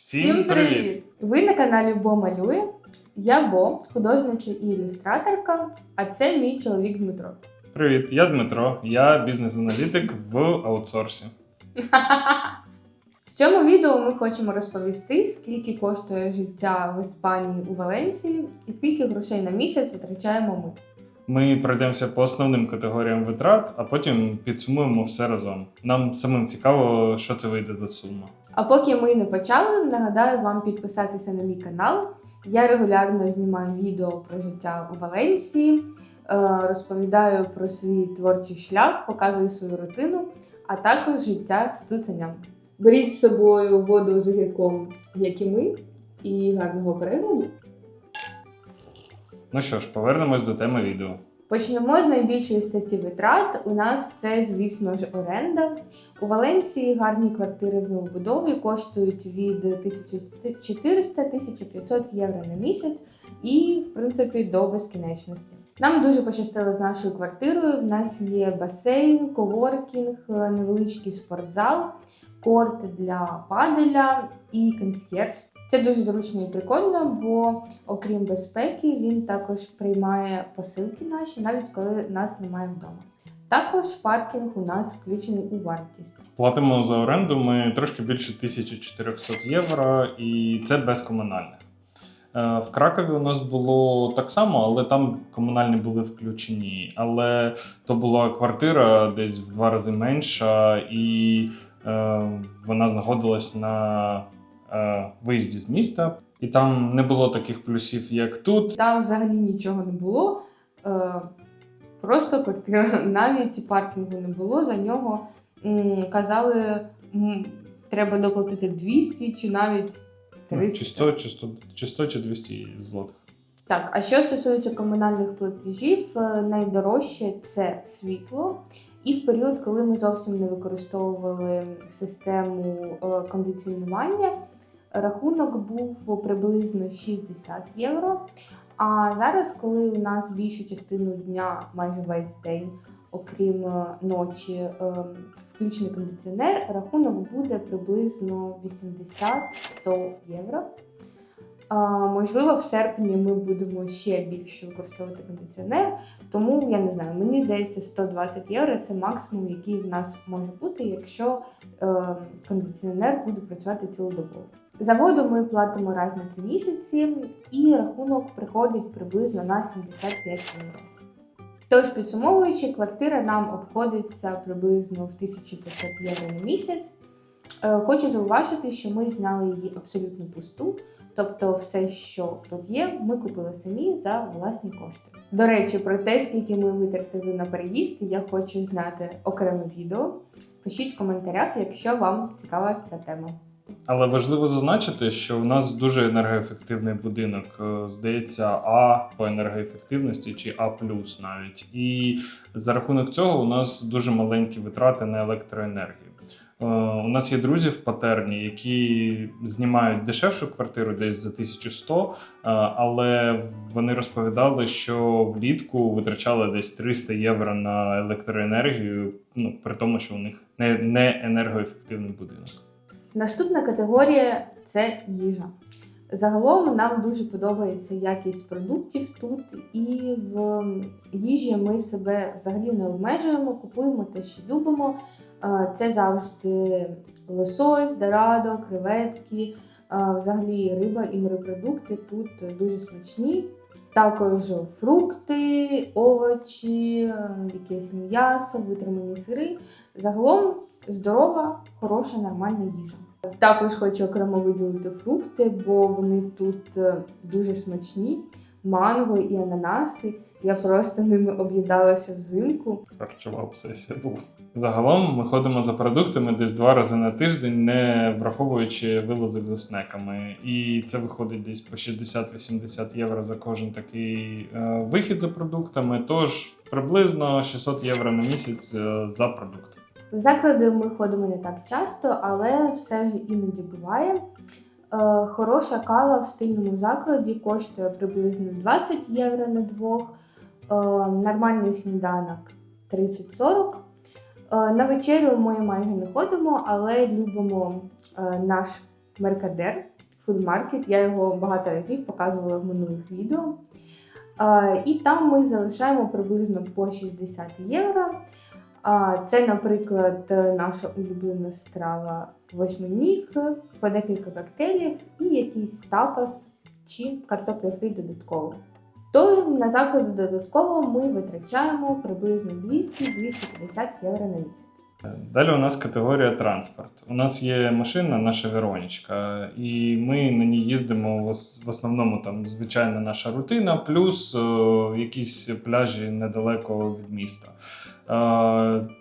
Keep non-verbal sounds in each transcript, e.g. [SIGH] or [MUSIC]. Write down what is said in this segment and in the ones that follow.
Всім привіт! Ви на каналі Бо малює. Я Бо, художниця і ілюстраторка, а це мій чоловік Дмитро. Привіт, я Дмитро, я бізнес-аналітик в аутсорсі. В цьому відео ми хочемо розповісти, скільки коштує життя в Іспанії у Валенсії і скільки грошей на місяць витрачаємо ми. Ми пройдемося по основним категоріям витрат, а потім підсумуємо все разом. Нам самим цікаво, що це вийде за сума. А поки ми не почали, нагадаю вам підписатися на мій канал. Я регулярно знімаю відео про життя у Валенсії, е, розповідаю про свій творчий шлях, показую свою рутину, а також життя з цуценям. Беріть з собою воду з огірком, як і ми, і гарного перегляду. Ну що ж, повернемось до теми відео. Почнемо з найбільшої статті витрат. У нас це, звісно ж, оренда. У Валенції гарні квартири в новобудові коштують від 1400-1500 євро на місяць і, в принципі, до безкінечності. Нам дуже пощастило з нашою квартирою. В нас є басейн, коворкінг, невеличкий спортзал, корт для паделя і консьєрж. Це дуже зручно і прикольно, бо окрім безпеки, він також приймає посилки наші, навіть коли нас немає вдома. Також паркінг у нас включений у вартість. Платимо за оренду ми трошки більше 1400 євро, і це без комунальних. Е, В Кракові у нас було так само, але там комунальні були включені. Але то була квартира десь в два рази менша, і вона знаходилась на е, виїзді з міста. І там не було таких плюсів, як тут. Там взагалі нічого не було. Е, просто квартира, [LAUGHS] навіть паркінгу не було. За нього казали, треба доплатити 200 чи навіть Ну, 300. Чи 100, чи 100, чи 100, чи 200 злотих. Так, а що стосується комунальних платежів, е, найдорожче це світло. І в період, коли ми зовсім не використовували систему е, кондиціонування, рахунок був приблизно 60 євро. А зараз, коли у нас більшу частину дня, майже весь день, окрім е, ночі, включений кондиціонер, рахунок буде приблизно 80-100 євро. Можливо, в серпні ми будемо ще більше використовувати кондиціонер, тому я не знаю, мені здається, 120 євро це максимум, який в нас може бути, якщо е, кондиціонер буде працювати цілодобово. За воду ми платимо раз на 3 місяці, і рахунок приходить приблизно на 75 євро. Тож, підсумовуючи, квартира нам обходиться приблизно в 1500 євро на місяць. Е, Хочу зауважити, що ми зняли її абсолютно пусту. Тобто, все, що тут є, ми купили самі за власні кошти. До речі, про те, скільки ми витратили на переїзд, я хочу зняти окреме відео. Пишіть в коментарях, якщо вам цікава ця тема. Але важливо зазначити, що у нас дуже енергоефективний будинок. Е, Здається, А по енергоефективності чи А навіть. І за рахунок цього у нас дуже маленькі витрати на електроенергію. Е, У нас є друзі в патерні, які знімають дешевшу квартиру десь за 1100, е, але вони розповідали, що влітку витрачали десь 300 євро на електроенергію, ну при тому, що у них не, не енергоефективний будинок. Наступна категорія це їжа. Загалом нам дуже подобається якість продуктів тут, і в їжі ми себе взагалі не обмежуємо, купуємо те, що любимо. Е, Це завжди лосось, дорадо, креветки, е, взагалі риба і морепродукти тут дуже смачні. Також фрукти, овочі, е, якесь м'ясо, витримані сири. Загалом здорова, хороша, нормальна їжа. Також хочу окремо виділити фрукти, бо вони тут е, дуже смачні. Манго і ананаси. Я просто ними об'їдалася взимку. Харчова обсесія була. Загалом ми ходимо за продуктами десь два рази на тиждень, не враховуючи вилазок за снеками. І це виходить десь по 60-80 євро за кожен такий е, вихід за продуктами. Тож приблизно 600 євро на місяць е, за продукти. В заклади ми ходимо не так часто, але все ж іноді буває. Е, Хороша кава в стильному закладі коштує приблизно 20 євро на двох, е, нормальний сніданок 30-40. Е, На вечерю ми майже не ходимо, але любимо наш Меркадер, фудмаркет. Я його багато разів показувала в минулих відео. І там ми залишаємо приблизно по 60 євро. Це, наприклад, наша улюблена страва восьминіг, по декілька коктейлів і якийсь тапас чи картопля фрі додатково. Тож на заклади додатково ми витрачаємо приблизно 200-250 євро на місяць. Далі у нас категорія транспорт. У нас є машина, наша Веронічка, і ми на ній їздимо в основному там звичайна наша рутина, плюс е, якісь пляжі недалеко від міста. Е,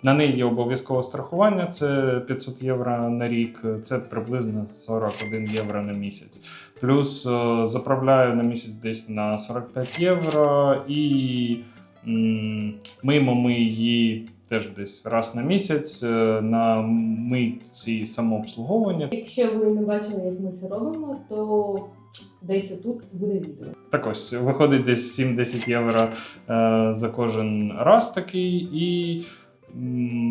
на неї є обов'язкове страхування, це 500 євро на рік, це приблизно 41 євро на місяць. Плюс е, заправляю на місяць десь на 45 євро і м, мимо ми її теж десь раз на місяць е, на митці самообслуговування. Якщо ви не бачили, як ми це робимо, то десь отут буде відео. Так ось виходить десь 7-10 євро е, за кожен раз такий, і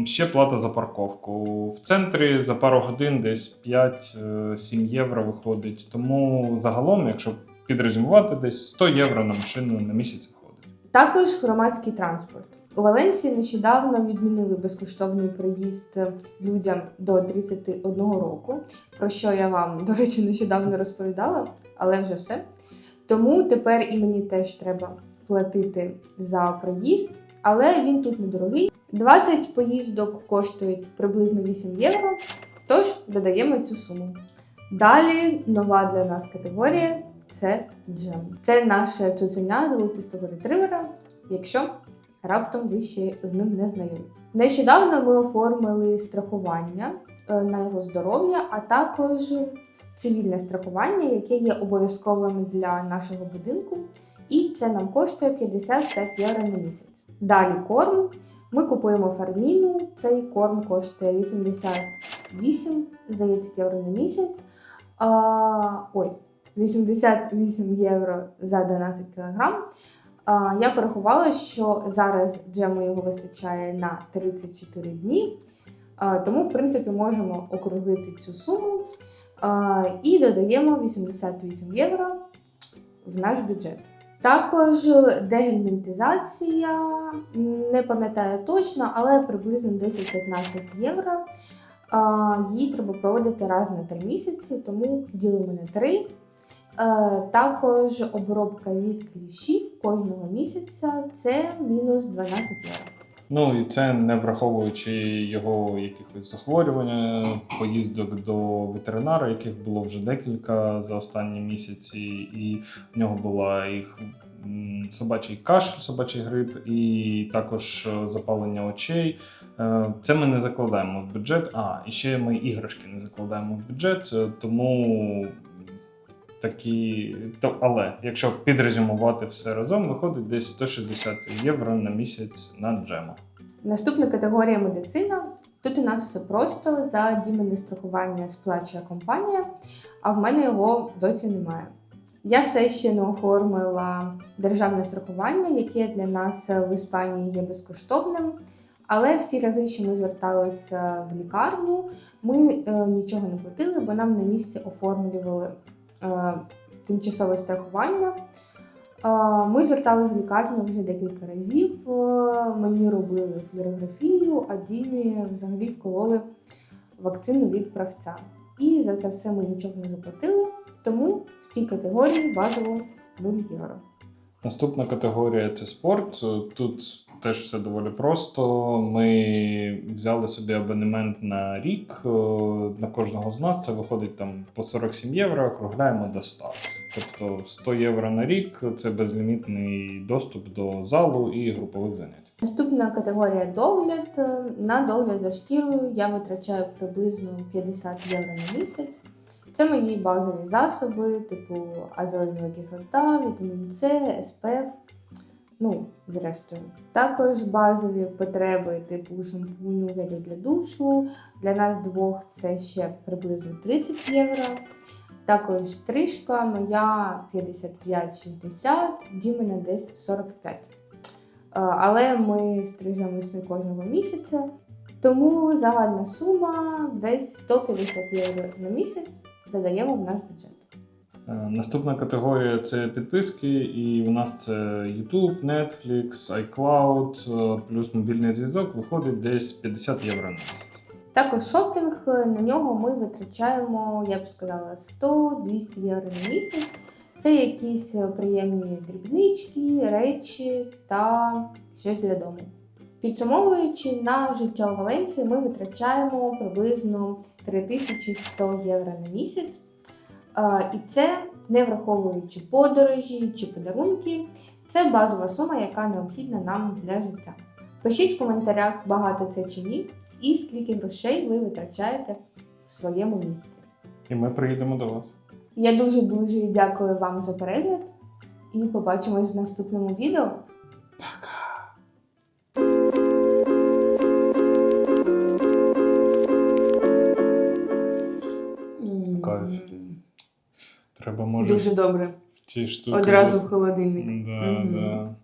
ще плата за парковку. В центрі за пару годин десь 5-7 євро виходить. Тому загалом, якщо підрезюмувати, десь 100 євро на машину на місяць виходить. Також громадський транспорт. У Валенції нещодавно відмінили безкоштовний проїзд людям до 31 року, про що я вам, до речі, нещодавно розповідала, але вже все. Тому тепер і мені теж треба платити за проїзд, але він тут недорогий. 20 поїздок коштують приблизно 8 євро, тож додаємо цю суму. Далі нова для нас категорія це джем. Це наше цуценя золотистого ретривера, якщо раптом ви ще з ним не знайомі. Нещодавно ми оформили страхування е, на його здоров'я, а також цивільне страхування, яке є обов'язковим для нашого будинку, і це нам коштує 55 євро на місяць. Далі корм. Ми купуємо фарміну. Цей корм коштує 88, здається, євро на місяць. А, ой, 88 євро за 12 кг. Я порахувала, що зараз джему його вистачає на 34 дні, тому, в принципі, можемо округлити цю суму і додаємо 88 євро в наш бюджет. Також дегельмінтизація, не пам'ятаю точно, але приблизно 10-15 євро. Її треба проводити раз на 3 місяці, тому ділимо на 3. Е, Також обробка від кліщів кожного місяця це мінус 12 євро. Ну і це не враховуючи його якихось захворювання, поїздок до ветеринара, яких було вже декілька за останні місяці, і в нього була їх собачий кашель, собачий грип, і також е, запалення очей. Е, Це ми не закладаємо в бюджет. А, і ще ми іграшки не закладаємо в бюджет, е, тому. Такі, то, але якщо підрезюмувати все разом, виходить десь 160 євро на місяць на джему. Наступна категорія медицина. Тут у нас все просто за діменне страхування сплачує компанія, а в мене його досі немає. Я все ще не оформила державне страхування, яке для нас в Іспанії є безкоштовним. Але всі рази, що ми зверталися в лікарню, ми е, нічого не платили, бо нам на місці оформлювали тимчасове страхування. Е, Ми зверталися в лікарню вже декілька разів. Е, Мені робили флюорографію, а Дімі взагалі вкололи вакцину від правця. І за це все ми нічого не заплатили. Тому в цій категорії базово 0 євро. Наступна категорія це спорт. Тут теж все доволі просто. Ми взяли собі абонемент на рік. Е, На кожного з нас це виходить там по 47 євро, округляємо до 100. Тобто 100 євро на рік це безлімітний доступ до залу і групових занять. Наступна категорія догляд. Е, На догляд за шкірою я витрачаю приблизно 50 євро на місяць. Це мої базові засоби, типу азелінова кислота, вітамін С, СПФ. Ну, зрештою. Також базові потреби, типу шампуню, гелю для душу. Для нас двох це ще приблизно 30 євро. Також стрижка моя 55-60, Дімена десь 45. Е, Але ми стрижемось не кожного місяця. Тому загальна сума десь 150 євро на місяць. додаємо в наш бюджет. Е, Наступна категорія це підписки, і у нас це YouTube, Netflix, iCloud, е, плюс мобільний зв'язок виходить десь 50 євро на місяць. Також шопінг е, на нього ми витрачаємо, я б сказала, 100-200 євро на місяць. Це якісь приємні дрібнички, речі та щось для дому. Підсумовуючи на життя у Валенції, ми витрачаємо приблизно 3100 євро на місяць. І це не враховуючи подорожі чи подарунки. Це базова сума, яка необхідна нам для життя. Пишіть в коментарях, багато це чи ні, і скільки грошей ви витрачаєте в своєму місці. І ми приїдемо до вас. Я дуже дуже дякую вам за перегляд і побачимось в наступному відео. М, Кайф. Треба може Дуже добре. в ці штуки. Одразу зас- в холодильник. Да, Мгм. да.